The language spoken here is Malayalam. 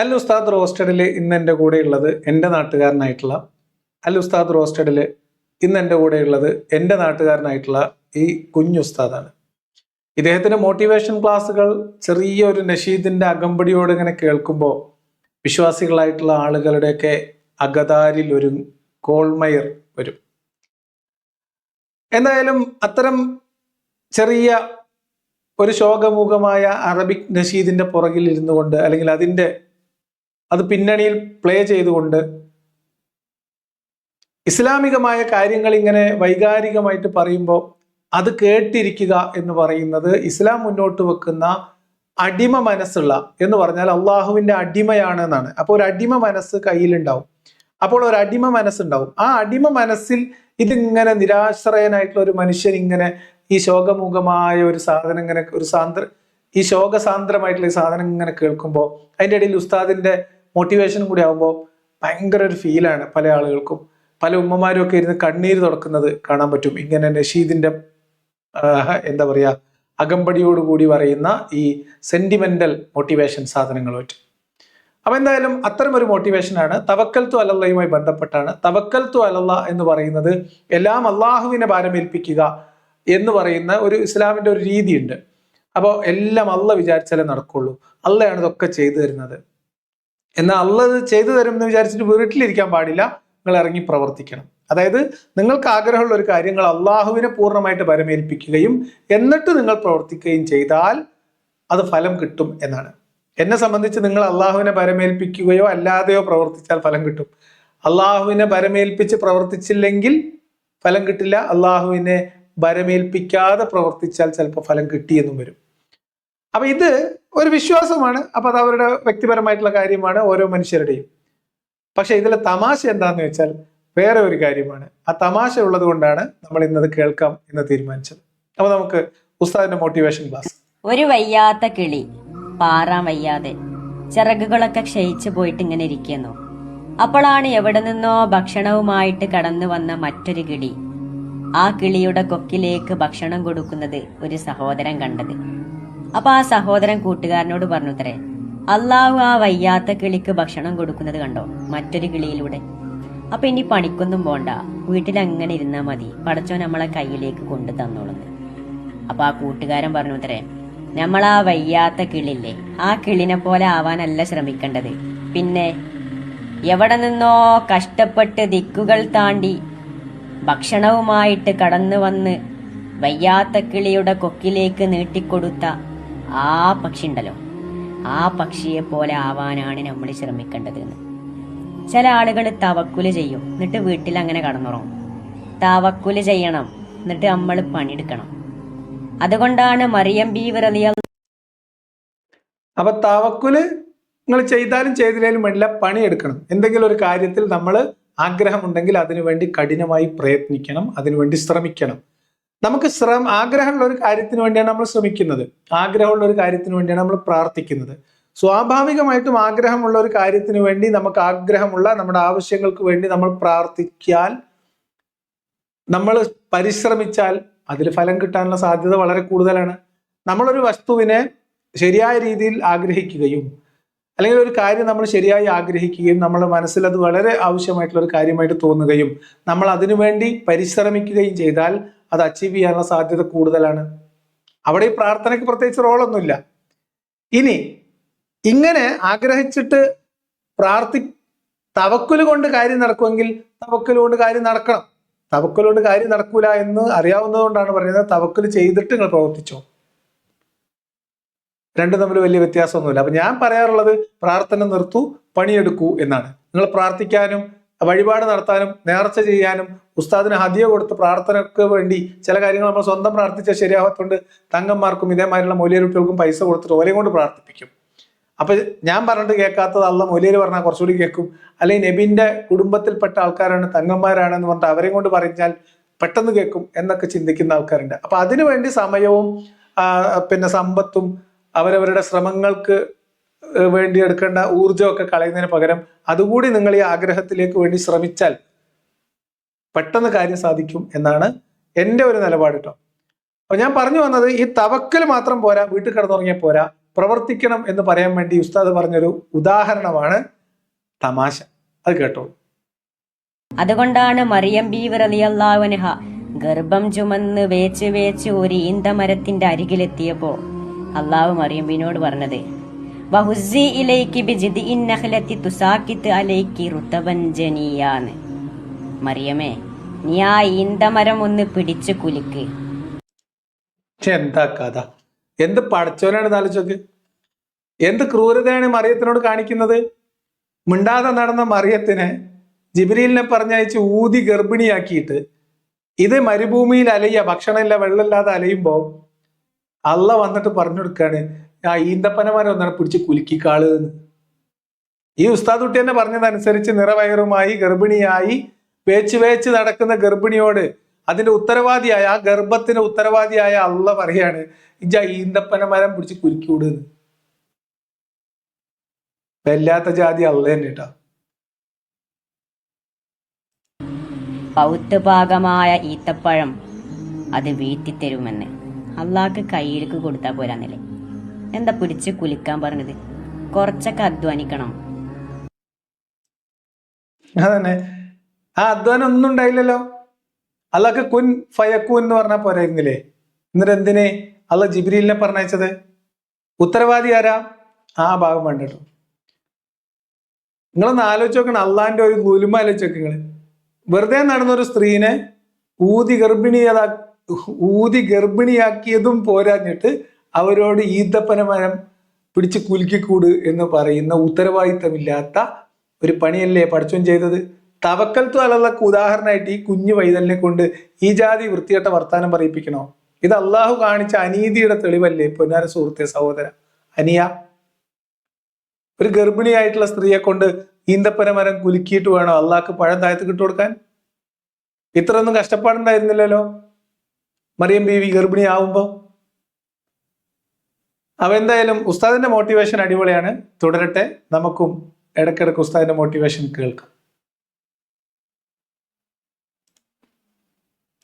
അൽ ഉസ്താദ് റോസ്റ്റഡിൽ ഇന്ന് എന്റെ കൂടെ ഉള്ളത് എന്റെ നാട്ടുകാരനായിട്ടുള്ള അല്ല ഉസ്താദ് റോസ്റ്റഡിൽ ഇന്ന് എന്റെ കൂടെ ഉള്ളത് എന്റെ നാട്ടുകാരനായിട്ടുള്ള ഈ കുഞ്ഞു ഉസ്താദാണ്. ഇദ്ദേഹത്തിന്റെ മോട്ടിവേഷൻ ക്ലാസ്സുകൾ ചെറിയൊരു നഷീദിന്റെ അകമ്പടിയോട് ഇങ്ങനെ കേൾക്കുമ്പോൾ വിശ്വാസികളായിട്ടുള്ള ആളുകളുടെയൊക്കെ അകതാരിൽ ഒരു കോൾമയർ വരും. എന്തായാലും അത്തരം ചെറിയ ഒരു ശോകമുഖമായ അറബിക് നഷീദിന്റെ പുറകിൽ ഇരുന്നു കൊണ്ട് അല്ലെങ്കിൽ അതിന്റെ അത് പിന്നണിയിൽ പ്ലേ ചെയ്തുകൊണ്ട് ഇസ്ലാമികമായ കാര്യങ്ങൾ ഇങ്ങനെ വൈകാരികമായിട്ട് പറയുമ്പോൾ അത് കേട്ടിരിക്കുക എന്ന് പറയുന്നത് ഇസ്ലാം മുന്നോട്ട് വെക്കുന്ന അടിമ മനസ്സുള്ള എന്ന് പറഞ്ഞാൽ അള്ളാഹുവിന്റെ അടിമയാണ് എന്നാണ്. അപ്പോൾ ഒരു അടിമ മനസ്സ് കയ്യിലുണ്ടാവും. അപ്പോൾ ഒരു അടിമ മനസ്സുണ്ടാവും. ആ അടിമ മനസ്സിൽ ഇതിങ്ങനെ നിരാശ്രയനായിട്ടുള്ള ഒരു മനുഷ്യൻ ഇങ്ങനെ ഈ ശോകമുഖമായ ഒരു സാധനം ഇങ്ങനെ ഒരു സാന്ദ്ര ഈ ശോകസാന്ദ്രമായിട്ടുള്ള ഈ സാധനം ഇങ്ങനെ കേൾക്കുമ്പോൾ അതിന്റെ ഇടയിൽ ഉസ്താദിന്റെ മോട്ടിവേഷനും കൂടി ആകുമ്പോൾ ഭയങ്കര ഒരു ഫീലാണ് പല ആളുകൾക്കും. പല ഉമ്മമാരും ഒക്കെ ഇരുന്ന് കണ്ണീര് തുടക്കുന്നത് കാണാൻ പറ്റും. ഇങ്ങനെ നഷീദിന്റെ എന്താ പറയുക അകമ്പടിയോടുകൂടി പറയുന്ന ഈ സെന്റിമെന്റൽ മോട്ടിവേഷൻ സാധനങ്ങൾ പറ്റും അപ്പൊ എന്തായാലും അത്തരം ഒരു മോട്ടിവേഷനാണ് തവക്കൽ തു അലല്ലയുമായി ബന്ധപ്പെട്ടാണ്. തവക്കൽ തു അലല്ല എന്ന് പറയുന്നത് എല്ലാം അള്ളാഹുവിനെ ഭാരമേൽപ്പിക്കുക എന്ന് പറയുന്ന ഒരു ഇസ്ലാമിന്റെ ഒരു രീതിയുണ്ട്. അപ്പോൾ എല്ലാം അള്ള വിചാരിച്ചാലേ നടക്കുള്ളൂ. അള്ളയാണ് ഇതൊക്കെ ചെയ്തു തരുന്നത്. എന്നാൽ അള്ളത് ചെയ്തു തരും എന്ന് വിചാരിച്ചിട്ട് വീട്ടിലിരിക്കാൻ പാടില്ല നിങ്ങൾ ഇറങ്ങി പ്രവർത്തിക്കണം. അതായത് നിങ്ങൾക്ക് ആഗ്രഹമുള്ള ഒരു കാര്യങ്ങൾ അള്ളാഹുവിനെ പൂർണമായിട്ട് പരമേൽപ്പിക്കുകയും എന്നിട്ട് നിങ്ങൾ പ്രവർത്തിക്കുകയും ചെയ്താൽ അത് ഫലം കിട്ടും എന്നാണ്. എന്നെ സംബന്ധിച്ച് നിങ്ങൾ അള്ളാഹുവിനെ പരമേൽപ്പിക്കുകയോ അല്ലാതെയോ പ്രവർത്തിച്ചാൽ ഫലം കിട്ടും. അള്ളാഹുവിനെ പരമേൽപ്പിച്ച് പ്രവർത്തിച്ചില്ലെങ്കിൽ ഫലം കിട്ടില്ല. അള്ളാഹുവിനെ പരമേൽപ്പിക്കാതെ പ്രവർത്തിച്ചാൽ ചിലപ്പോൾ ഫലം കിട്ടിയെന്നും വരും. അപ്പൊ ഇത് ഒരു വിശ്വാസമാണ് അപ്പൊ അത് അവരുടെ വ്യക്തിപരമായിട്ടുള്ള കാര്യമാണ് ഓരോ മനുഷ്യരുടെയും. പക്ഷെ ഇതിലെ തമാശ എന്താന്ന് വെച്ചാൽ വേറെ ഒരു കാര്യമാണ്. ആ തമാശ ഉള്ളത് കൊണ്ടാണ് നമ്മൾ ഇന്നത് കേൾക്കാം എന്ന് തീരുമാനിച്ചത്. അപ്പൊ നമുക്ക് ഉസ്താദിന്റെ മോട്ടിവേഷൻ ക്ലാസ് ഒരു വയ്യാത്ത കിളി പാറാൻ വയ്യാതെ ചിറകുകളൊക്കെ ക്ഷയിച്ചു പോയിട്ട് ഇങ്ങനെ ഇരിക്കുന്നു. അപ്പോഴാണ് എവിടെ നിന്നോ ഭക്ഷണവുമായിട്ട് കടന്നു വന്ന മറ്റൊരു കിളി. ആ കിളിയുടെ കൊക്കിലേക്ക് ഭക്ഷണം കൊടുക്കുന്നത് ഒരു സഹോദരൻ കണ്ടത്. അപ്പൊ ആ സഹോദരൻ കൂട്ടുകാരനോട് പറഞ്ഞു തരേ അള്ളാഹു ആ വയ്യാത്ത കിളിക്ക് ഭക്ഷണം കൊടുക്കുന്നത് കണ്ടോ? മറ്റൊരു കിളിയിലൂടെ. അപ്പൊ ഇനി പണിക്കൊന്നും പോണ്ട. വീട്ടിൽ അങ്ങനെ ഇരുന്നാ മതി. പടച്ചോ നമ്മളെ കയ്യിലേക്ക് കൊണ്ടു തന്നോളുന്നു. അപ്പൊ ആ കൂട്ടുകാരൻ പറഞ്ഞു തരേ നമ്മൾ ആ വയ്യാത്ത കിളില്ലേ ആ കിളിനെ പോലെ ആവാനല്ല ശ്രമിക്കേണ്ടത്. പിന്നെ എവിടെ നിന്നോ കഷ്ടപ്പെട്ട് ദിക്കുകൾ താണ്ടി ഭക്ഷണവുമായിട്ട് കടന്നു വന്ന് വയ്യാത്ത കിളിയുടെ കൊക്കിലേക്ക് നീട്ടിക്കൊടുത്ത ആ പക്ഷി ഉണ്ടല്ലോ ആ പക്ഷിയെ പോലെ ആവാനാണ് നമ്മൾ ശ്രമിക്കേണ്ടത് എന്ന്. ചില ആളുകൾ തവക്കുൽ ചെയ്യും. എന്നിട്ട് വീട്ടിൽ അങ്ങനെ കടന്നുറങ്ങും. തവക്കുൽ ചെയ്യണം. എന്നിട്ട് നമ്മൾ പണിയെടുക്കണം. അതുകൊണ്ടാണ് മറിയം ബി വിറലിയ അപ്പൊ തവക്കുൽ നിങ്ങൾ ചെയ്താലും ചെയ്തില്ലേലും വേണ്ടില്ല പണിയെടുക്കണം. എന്തെങ്കിലും ഒരു കാര്യത്തിൽ നമ്മൾ ആഗ്രഹമുണ്ടെങ്കിൽ അതിനുവേണ്ടി കഠിനമായി പ്രയത്നിക്കണം. അതിനുവേണ്ടി ശ്രമിക്കണം. നമുക്ക് ശ്രമ ആഗ്രഹമുള്ള ഒരു കാര്യത്തിന് വേണ്ടിയാണ് നമ്മൾ ശ്രമിക്കുന്നത്. ആഗ്രഹമുള്ള ഒരു കാര്യത്തിന് വേണ്ടിയാണ് നമ്മൾ പ്രാർത്ഥിക്കുന്നത്. സ്വാഭാവികമായിട്ടും ആഗ്രഹമുള്ള ഒരു കാര്യത്തിന് വേണ്ടി നമുക്ക് ആഗ്രഹമുള്ള നമ്മുടെ ആവശ്യങ്ങൾക്ക് വേണ്ടി നമ്മൾ പ്രാർത്ഥിക്കാൻ നമ്മൾ പരിശ്രമിച്ചാൽ അതിൽ ഫലം കിട്ടാനുള്ള സാധ്യത വളരെ കൂടുതലാണ്. നമ്മളൊരു വസ്തുവിനെ ശരിയായ രീതിയിൽ ആഗ്രഹിക്കുകയും അല്ലെങ്കിൽ ഒരു കാര്യം നമ്മൾ ശരിയായി ആഗ്രഹിക്കുകയും നമ്മുടെ മനസ്സിൽ അത് വളരെ ആവശ്യമായിട്ടുള്ള ഒരു കാര്യമായിട്ട് തോന്നുകയും നമ്മൾ അതിനുവേണ്ടി പരിശ്രമിക്കുകയും ചെയ്താൽ അത് അച്ചീവ് ചെയ്യാനുള്ള സാധ്യത കൂടുതലാണ്. അവിടെ ഈ പ്രാർത്ഥനയ്ക്ക് പ്രത്യേകിച്ച് റോളൊന്നുമില്ല. ഇനി ഇങ്ങനെ ആഗ്രഹിച്ചിട്ട് പ്രാർത്ഥി തവക്കുൽ കൊണ്ട് കാര്യം നടക്കുമെങ്കിൽ തവക്കുൽ കൊണ്ട് കാര്യം നടക്കണം. തവക്കുൽ കൊണ്ട് കാര്യം നടക്കൂല എന്ന് അറിയാവുന്നതുകൊണ്ടാണ് പറയുന്നത് തവക്കുൽ ചെയ്തിട്ട് നിങ്ങൾ പ്രവർത്തിച്ചോ. രണ്ടും തമ്മിൽ വലിയ വ്യത്യാസമൊന്നുമില്ല. അപ്പൊ ഞാൻ പറയാറുള്ളത് പ്രാർത്ഥന നിർത്തൂ പണിയെടുക്കൂ എന്നാണ്. നിങ്ങൾ പ്രാർത്ഥിക്കാനും വഴിപാട് നടത്താനും നേർച്ച ചെയ്യാനും ഉസ്താദിന് ഹദിയ കൊടുത്ത് പ്രാർത്ഥനയ്ക്ക് വേണ്ടി ചില കാര്യങ്ങൾ നമ്മൾ സ്വന്തം പ്രാർത്ഥിച്ചാൽ ശരിയാവാത്തതുകൊണ്ട് തങ്ങന്മാർക്കും ഇതേമാതിരിയുള്ള മൊലിയരുട്ടികൾക്കും പൈസ കൊടുത്തിട്ട് ഓലയും കൊണ്ട് പ്രാർത്ഥിപ്പിക്കും. അപ്പൊ ഞാൻ പറഞ്ഞിട്ട് കേൾക്കാത്തത് അല്ല മൊലിയർ പറഞ്ഞാൽ കുറച്ചുകൂടി കേൾക്കും. അല്ലെങ്കിൽ നബിന്റെ കുടുംബത്തിൽപ്പെട്ട ആൾക്കാരാണ് തങ്ങന്മാരാണെന്ന് പറഞ്ഞിട്ട് അവരെയും കൊണ്ട് പറഞ്ഞാൽ പെട്ടെന്ന് കേൾക്കും എന്നൊക്കെ ചിന്തിക്കുന്ന ആൾക്കാരുണ്ട്. അപ്പൊ അതിനുവേണ്ടി സമയവും പിന്നെ സമ്പത്തും അവരവരുടെ ശ്രമങ്ങൾക്ക് വേണ്ടി എടുക്കേണ്ട ഊർജമൊക്കെ കളയുന്നതിന് പകരം അതുകൂടി നിങ്ങൾ ഈ ആഗ്രഹത്തിലേക്ക് വേണ്ടി ശ്രമിച്ചാൽ പെട്ടെന്ന് കാര്യം സാധിക്കും എന്നാണ് എന്റെ ഒരു നിലപാട് കേട്ടോ അപ്പൊ ഞാൻ പറഞ്ഞു വന്നത് ഈ തവക്കൽ മാത്രം പോരാ വീട്ടിൽ കിടന്നുറങ്ങിയാൽ പോരാ പ്രവർത്തിക്കണം എന്ന് പറയാൻ വേണ്ടി ഉസ്താദ് പറഞ്ഞൊരു ഉദാഹരണമാണ് തമാശ. അത് കേട്ടോ അതുകൊണ്ടാണ് മറിയം ബീവർ റളിയല്ലാഹുഅൻഹ ഗർഭം ചുമന്ന് വേച്ച് വേച്ച് ഒരു ഈന്തമരത്തിന്റെ അരികിലെത്തിയപ്പോ അള്ളാഹു മറിയമ്പിനോട് പറഞ്ഞത് വഹുസി ഇലൈക്ക് ബിജിദിഇൻ നഖ്ലത്തി തുസാക്കിത്ത് അലൈക്കി റുതബൻ ജനിയാന്ന്. മറിയമേ നീ ആ ഈന്തമരം ഒന്ന് പിടിച്ചു കുലുക്ക്. എന്താ കഥ? എന്ത് പടച്ചോനാണ് ആലോചിച്ചോക്ക്. എന്ത് ക്രൂരതയാണ് മറിയത്തിനോട് കാണിക്കുന്നത്? മിണ്ടാതെ നടന്ന മറിയത്തിനെ ജിബിരിലിനെ പറഞ്ഞയച്ച് ഊതി ഗർഭിണിയാക്കിയിട്ട് ഇത് മരുഭൂമിയിൽ അലയ ഭക്ഷണമില്ല വെള്ളമില്ലാതെ അലയുമ്പോ അള്ള വന്നിട്ട് പറഞ്ഞു കൊടുക്കാണ് ആ ഈന്തപ്പനമാരെ ഒന്നാണ് പിടിച്ച് കുലുക്കിക്കാൾ ഈ ഉസ്താദ് കുട്ടി തന്നെ പറഞ്ഞതനുസരിച്ച് നിറവയറുമായി ഗർഭിണിയായി വേച്ച് വേച്ച് നടക്കുന്ന ഗർഭിണിയോട് അതിന്റെ ഉത്തരവാദിയായ ആ ഗർഭത്തിന് ഉത്തരവാദിയായ അള്ള പറയാണ് ഇജ ഈന്തപ്പന മരം പിടിച്ച് കുലുക്കിവിടുന്ന് വല്ലാത്ത ജാതി അള്ള തന്നെ കേട്ടോ പൗത്ത് പാകമായ ഈത്തപ്പഴം അത് വീട്ടിത്തരുമെന്ന്. അള്ളാക്ക് കയ്യിലേക്ക് കൊടുത്താൽ പോരാന്നില്ലേ എന്താ പിടിച്ച് കുലിക്കാൻ പറഞ്ഞത്? കുറച്ചൊക്കെ അധ്വാനിക്കണം. അതന്നെ. ആ അധ്വാനം ഒന്നും ഉണ്ടായില്ലല്ലോ. അല്ലാക്ക് കുൻ ഫയക്കു എന്ന് പറഞ്ഞാൽ പോരായിരുന്നില്ലേ? എന്നിട്ട് എന്തിനെ അല്ല ജിബ്രീലിനെ പറഞ്ഞയച്ചത്? ഉത്തരവാദി ആരാ? ആ ഭാഗം വേണ്ടിട്ടു. നിങ്ങളൊന്ന് ആലോചിച്ച് നോക്കണം അള്ളാഹിന്റെ ഒരു ഗുലുമ ആലോചിച്ച് നിങ്ങൾ. വെറുതെ നടന്ന ഒരു സ്ത്രീനെ ഊതി ഗർഭിണിയതാ ഊതി ഗർഭിണിയാക്കിയതും പോരാഞ്ഞിട്ട് അവരോട് ഈന്തപ്പന മരം പിടിച്ച് കുലുക്കിക്കൂട് എന്ന് പറയുന്ന ഉത്തരവാദിത്തമില്ലാത്ത ഒരു പണിയല്ലേ പഠിച്ചും ചെയ്തത്? തവക്കൽത്തു അലല്ലക്ക് ഉദാഹരണമായിട്ട് ഈ കുഞ്ഞു വൈതലിനെ കൊണ്ട് ഈ ജാതി വൃത്തികെട്ട വർത്താനം പറയിപ്പിക്കണോ? ഇത് അള്ളാഹു കാണിച്ച അനീതിയുടെ തെളിവല്ലേ പൊന്നാര സുഹൃത്തെ സഹോദര? അനിയ ഒരു ഗർഭിണിയായിട്ടുള്ള സ്ത്രീയെ കൊണ്ട് ഈന്തപ്പന മരം കുലുക്കിയിട്ട് വേണോ അള്ളാഹ്ക്ക് പഴം താഴത്ത് കിട്ടുകൊടുക്കാൻ ഇത്രയൊന്നും കഷ്ടപ്പാടുണ്ടായിരുന്നില്ലല്ലോ? മറിയം ബീവി ഗർഭിണി ആവുമ്പോ അവ എന്തായാലും ഉസ്താദിന്റെ മോട്ടിവേഷൻ അടിപൊളിയാണ്. തുടരട്ടെ. നമുക്കും ഇടയ്ക്കിടയ്ക്ക് ഉസ്താദിന്റെ മോട്ടിവേഷൻ കേൾക്കാം.